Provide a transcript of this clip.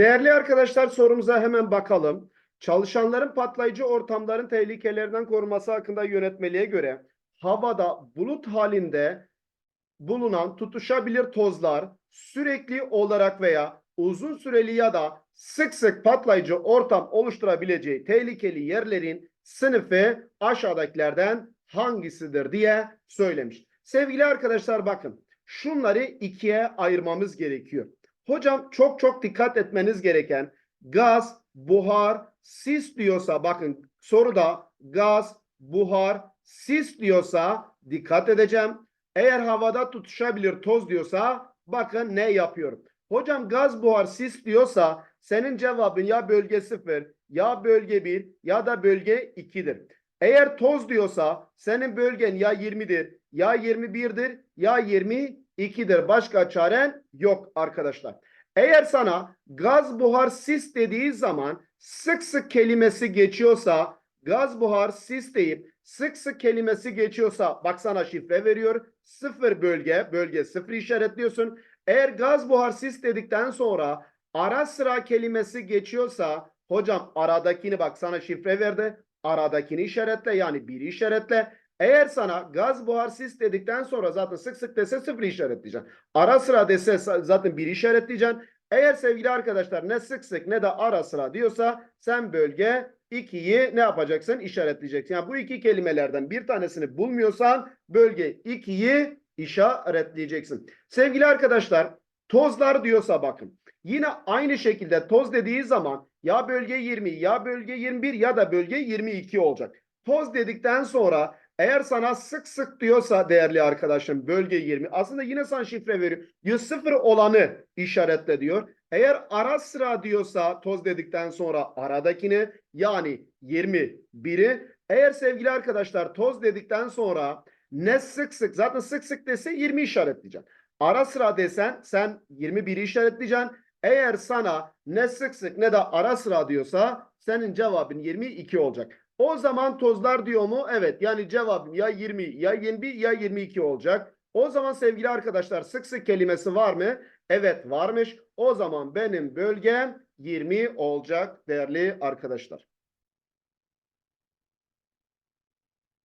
Değerli arkadaşlar sorumuza hemen bakalım. Çalışanların patlayıcı ortamların tehlikelerinden korunması hakkında yönetmeliğe göre havada bulut halinde bulunan tutuşabilir tozlar sürekli olarak veya uzun süreli ya da sık sık patlayıcı ortam oluşturabileceği tehlikeli yerlerin sınıfı aşağıdakilerden hangisidir diye söylemiş. Sevgili arkadaşlar bakın şunları ikiye ayırmamız gerekiyor. Hocam çok çok dikkat etmeniz gereken gaz, buhar, sis diyorsa bakın soruda gaz, buhar, sis diyorsa dikkat edeceğim. Eğer havada tutuşabilir toz diyorsa bakın ne yapıyorum. Hocam gaz, buhar, sis diyorsa senin cevabın ya bölge 0 ya bölge 1 ya da bölge 2'dir. Eğer toz diyorsa senin bölgen ya 20'dir ya 21'dir ya 22'dir. Başka çaren yok arkadaşlar. Eğer sana gaz, buhar, sis dediği zaman sık sık kelimesi geçiyorsa gaz, buhar, sis deyip sık sık kelimesi geçiyorsa bak sana şifre veriyor. Sıfır bölge, bölge sıfır işaretliyorsun. Eğer gaz, buhar, sis dedikten sonra ara sıra kelimesi geçiyorsa hocam aradakini bak sana şifre verdi. Aradakini işaretle yani biri işaretle. Eğer sana gaz, buhar, sis dedikten sonra zaten sık sık dese sıfır işaretleyeceksin. Ara sıra dese zaten biri işaretleyeceksin. Eğer sevgili arkadaşlar ne sık sık ne de ara sıra diyorsa sen bölge 2'yi ne yapacaksın? İşaretleyeceksin. Yani bu iki kelimelerden bir tanesini bulmuyorsan bölge 2'yi işaretleyeceksin. Sevgili arkadaşlar tozlar diyorsa bakın. Yine aynı şekilde toz dediği zaman ya bölge 20 ya bölge 21 ya da bölge 22 olacak. Toz dedikten sonra eğer sana sık sık diyorsa değerli arkadaşım bölge 20 aslında yine sana şifre veriyor. 100 olanı işaretle diyor. Eğer ara sıra diyorsa toz dedikten sonra aradakini yani 21'i eğer sevgili arkadaşlar toz dedikten sonra ne sık sık zaten sık sık dese 20 işaretleyeceksin. Ara sıra desen sen 21'i işaretleyeceksin. Eğer sana ne sık sık ne de ara sıra diyorsa senin cevabın 22 olacak. O zaman tozlar diyor mu? Evet. Yani cevabım ya 20 ya 21 ya 22 olacak. O zaman sevgili arkadaşlar sık sık kelimesi var mı? Evet varmış. O zaman benim bölgem 20 olacak değerli arkadaşlar.